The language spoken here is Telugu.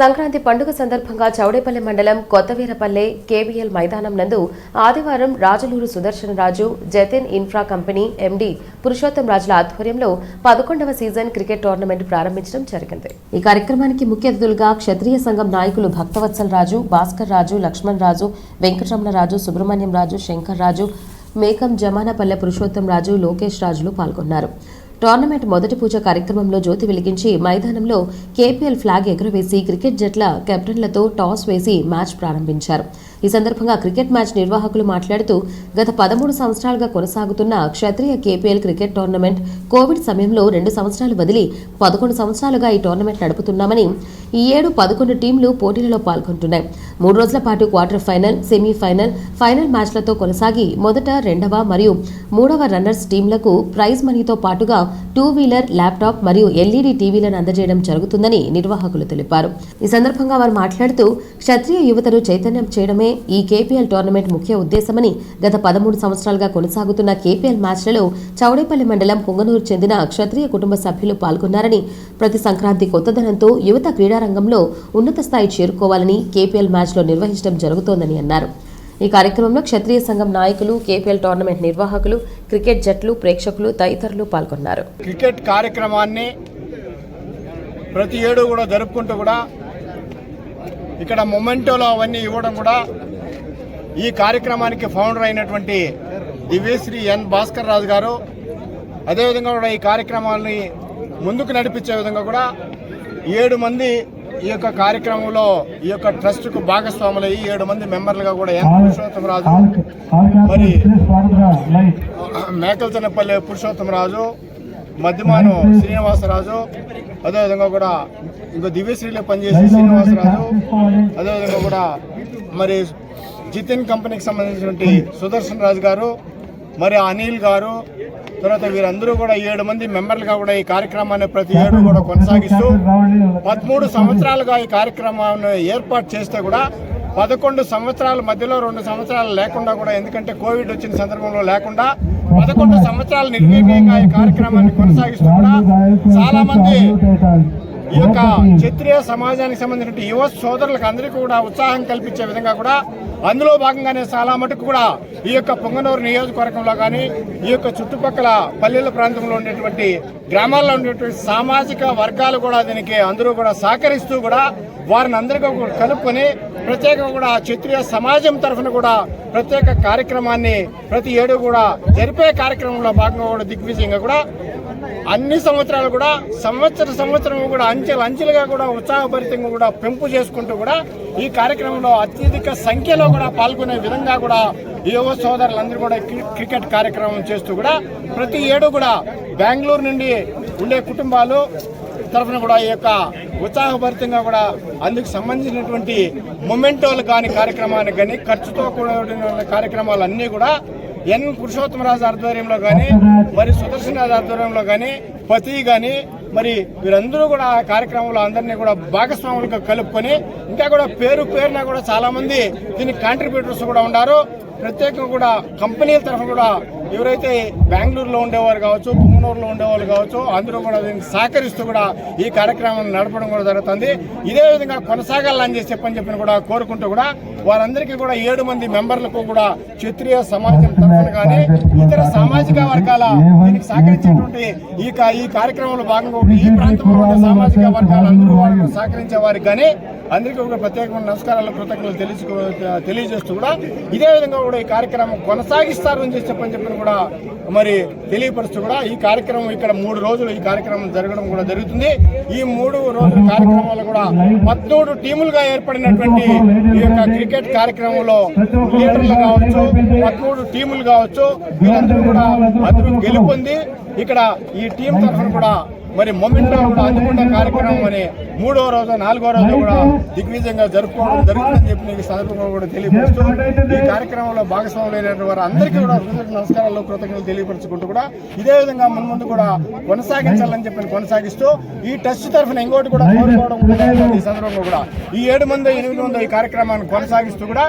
సంక్రాంతి పండుగ సందర్భంగా చౌడేపల్లి మండలం కొత్తవీరపల్లె కేవీఎల్ మైదానం నందు ఆదివారం Rajaluru Sudarshan Raju Jatin infra company MD Purushottam రాజుల ఆధ్వర్యంలో పదకొండవ సీజన్ క్రికెట్ టోర్నమెంట్ ప్రారంభించడం జరిగింది. ఈ కార్యక్రమానికి ముఖ్య అతిథులుగా క్షత్రియ సంఘం నాయకులు భక్తవత్సల్ రాజు భాస్కర్ రాజు లక్ష్మణ్ రాజు వెంకటరమణ రాజు సుబ్రహ్మణ్యం రాజు శంకర్ రాజు మేకం జమానపల్లె పురుషోత్తం రాజు లోకేష్ రాజులు పాల్గొన్నారు. టోర్నమెంట్ మొదటి పూజ కార్యక్రమంలో జ్యోతి వెలిగించి మైదానంలో కేపీఎల్ ఫ్లాగ్ ఎగురవేసి క్రికెట్ జట్ల కెప్టెన్లతో టాస్ వేసి మ్యాచ్ ప్రారంభించారు. ఈ సందర్భంగా క్రికెట్ మ్యాచ్ నిర్వాహకులు మాట్లాడుతూ గత పదమూడు సంవత్సరాలుగా కొనసాగుతున్న Kshatriya KPL cricket tournament Covid సమయంలో రెండు సంవత్సరాలు వదిలి పదకొండు సంవత్సరాలుగా ఈ టోర్నమెంట్ నడుపుతున్నామని ఈ ఏడు పదకొండు టీంలు పోటీలలో పాల్గొంటున్నాయి. మూడు రోజుల పాటు క్వార్టర్ ఫైనల్ సెమీఫైనల్ ఫైనల్ మ్యాచ్లతో కొనసాగి మొదట రెండవ మరియు మూడవ రన్నర్స్ టీంలకు ప్రైజ్ మనీతో పాటుగా టూ వీలర్ ల్యాప్టాప్ మరియు ఎల్ఈడి టీవీలను అందజేయడం జరుగుతుందని నిర్వాహకులు తెలిపారు. ఈ సందర్భంగా వారు మాట్లాడుతూ క్షత్రియ యువతను చైతన్యం చేయడమే ఈ కేపీఎల్ టోర్నమెంట్ ముఖ్య ఉద్దేశమని గత పదమూడు సంవత్సరాలుగా కొనసాగుతున్న కేపీఎల్ మ్యాచ్లలో చౌడేపల్లి మండలం పొంగనూరు చెందిన క్షత్రియ కుటుంబ సభ్యులు పాల్గొన్నారని ప్రతి సంక్రాంతి కొత్తదనంతో యువత క్రీడారంగంలో ఉన్నత స్థాయి చేరుకోవాలని కేపీఎల్ మ్యాచ్ మ్యాచ్లో నిర్వహించడం జరుగుతోందని అన్నారు. ఈ కార్యక్రమంలో క్షత్రియ సంఘం నాయకులు కేపీఎల్ టోర్నమెంట్ నిర్వాహకులు క్రికెట్ జట్లు ప్రేక్షకులు తదితరులు పాల్గొన్నారు. క్రికెట్ కార్యక్రమాన్ని ప్రతి ఏడు కూడా జరుపుకుంటూ కూడా ఇక్కడ మొమెంటోలో అవన్నీ ఇవ్వడం కూడా ఈ కార్యక్రమానికి ఫౌండర్ అయినటువంటి దివ్యశ్రీ ఎన్ భాస్కర్ రాజు గారు అదేవిధంగా కూడా ఈ కార్యక్రమాన్ని ముందుకు నడిపించే విధంగా కూడా ఏడు మంది ఈ యొక్క కార్యక్రమంలో ఈ యొక్క ట్రస్ట్కు భాగస్వాములయ్యి ఏడు మంది మెంబర్లుగా కూడా ఎన్ పురుషోత్తమరాజు మరి మేకల్చనపల్లి పురుషోత్తమరాజు మధ్యమాను శ్రీనివాసరాజు అదేవిధంగా కూడా ఇంకో దివ్యశ్రీలో పనిచేసే శ్రీనివాసరాజు అదేవిధంగా కూడా మరి జితిన్ కంపెనీకి సంబంధించినటువంటి సుదర్శన్ రాజు గారు మరి అనిల్ గారు తర్వాత వీరందరూ కూడా ఏడు మంది మెంబర్లుగా కూడా ఈ కార్యక్రమాన్ని ప్రతి ఏడు కూడా కొనసాగిస్తూ పదమూడు సంవత్సరాలుగా ఈ కార్యక్రమాన్ని ఏర్పాటు చేస్తే కూడా పదకొండు సంవత్సరాల మధ్యలో రెండు సంవత్సరాలు లేకుండా కూడా ఎందుకంటే కోవిడ్ వచ్చిన సందర్భంలో లేకుండా పదకొండు సంవత్సరాలు నిర్వీర్యంగా ఈ కార్యక్రమాన్ని కొనసాగిస్తూ కూడా చాలా మంది ఈ యొక్క క్షత్రియ సమాజానికి సంబంధించిన యువ సోదరులకు అందరికీ కూడా ఉత్సాహం కల్పించే విధంగా కూడా అందులో భాగంగానే చాలా మటుకు కూడా ఈ యొక్క పొంగనూరు నియోజకవర్గంలో కానీ ఈ యొక్క చుట్టుపక్కల పల్లెల ప్రాంతంలో ఉండేటువంటి గ్రామాల్లో ఉండేటువంటి సామాజిక వర్గాలు కూడా దీనికి అందరూ కూడా సహకరిస్తూ కూడా వారిని అందరికీ కలుపుకొని ప్రత్యేకంగా కూడా క్షత్రియ సమాజం తరఫున కూడా ప్రత్యేక కార్యక్రమాన్ని ప్రతి ఏడు కూడా జరిపే కార్యక్రమంలో భాగంగా కూడా దిగ్విజయంగా కూడా అన్ని సంవత్సరాలు కూడా సంవత్సర సంవత్సరం కూడా అంచెలు అంచెలుగా కూడా ఉత్సాహభరితంగా కూడా పెంపు చేసుకుంటూ కూడా ఈ కార్యక్రమంలో అత్యధిక సంఖ్యలో కూడా పాల్గొనే విధంగా కూడా యువ సోదరులందరూ కూడా క్రికెట్ కార్యక్రమం చేస్తూ కూడా ప్రతి ఏడు కూడా బెంగళూరు నుండి ఉండే కుటుంబాలు తరఫున కూడా ఈ యొక్క ఉత్సాహభరితంగా కూడా అందుకు సంబంధించినటువంటి మొమెంటోలు కానీ కార్యక్రమానికి కానీ ఖర్చుతో కూడిన కార్యక్రమాలు అన్నీ కూడా ఎన్ పురుషోత్తమరాజు ఆధ్వర్యంలో కానీ మరి సుదర్శనరాజు ఆధ్వర్యంలో కానీ పతి కానీ మరి వీరందరూ కూడా ఆ కార్యక్రమంలో అందరినీ కూడా భాగస్వాములుగా కలుపుకొని ఇంకా కూడా పేరు పేరున కూడా చాలామంది దీనికి కాంట్రిబ్యూటర్స్ కూడా ఉన్నారు. ప్రత్యేకంగా కూడా కంపెనీల తరఫున కూడా ఎవరైతే బెంగళూరులో ఉండేవారు కావచ్చు పుంగనూరులో ఉండేవాళ్ళు కావచ్చు అందరూ కూడా దీనికి సహకరిస్తూ కూడా ఈ కార్యక్రమాన్ని నడపడం కూడా జరుగుతుంది. ఇదే విధంగా కొనసాగాలని చెప్పి చెప్పని చెప్పిన కూడా కోరుకుంటూ కూడా వారందరికీ కూడా ఏడు మంది మెంబర్లకు కూడా క్షత్రియ సమాజం తరఫున కానీ ఇతర సామాజిక వర్గాల దీనికి సహకరించేటువంటి ఈ కా- ఈ కార్యక్రమంలో భాగంగా ఈ ప్రాంతంలో ఉండే సామాజిక వర్గాలందరూ వాళ్ళకు సహకరించే వారికి కానీ అందరికీ కూడా ప్రత్యేకమైన నమస్కారాలు కృతజ్ఞతలు తెలుసుకో తెలియజేస్తూ కూడా ఇదే విధంగా కూడా ఈ కార్యక్రమం కొనసాగిస్తారు అని చెప్పి చెప్పని చెప్పిన కూడా మరి తెలియపరుస్తూ కూడా ఈ కార్యక్రమం ఇక్కడ మూడు రోజులు ఈ కార్యక్రమం జరగడం కూడా జరుగుతుంది. ఈ మూడు రోజుల కార్యక్రమాలు కూడా పద్మూడు టీములుగా ఏర్పడినటువంటి ఈ యొక్క క్రికెట్ కార్యక్రమంలో లీడర్లు కావచ్చు పద్మూడు టీములు కావచ్చు వీరందరూ కూడా అందరూ గెలుపొంది ఇక్కడ ఈ టీం తరఫున కూడా మరి మొమెంటో కూడా అందుకున్న కార్యక్రమం అని మూడో రోజు నాలుగో రోజు కూడా దిగ్విజయంగా జరుపుకోవడం జరుగుతుందని చెప్పి మీకు సందర్భంగా కూడా తెలియపరుస్తూ ఈ కార్యక్రమంలో భాగస్వాములైన వారు అందరికీ కూడా హృదయ నమస్కారాలు కృతజ్ఞతలు తెలియపరచుకుంటూ కూడా ఇదే విధంగా మున్ముందు కూడా కొనసాగించాలని చెప్పి కొనసాగిస్తూ ఈ టెస్ట్ తరఫున ఇంకోటి కూడా కోరుకోవడం ఈ సందర్భంగా కూడా ఈ ఏడు మంది ఎనిమిది మంది ఈ కార్యక్రమాన్ని కొనసాగిస్తూ కూడా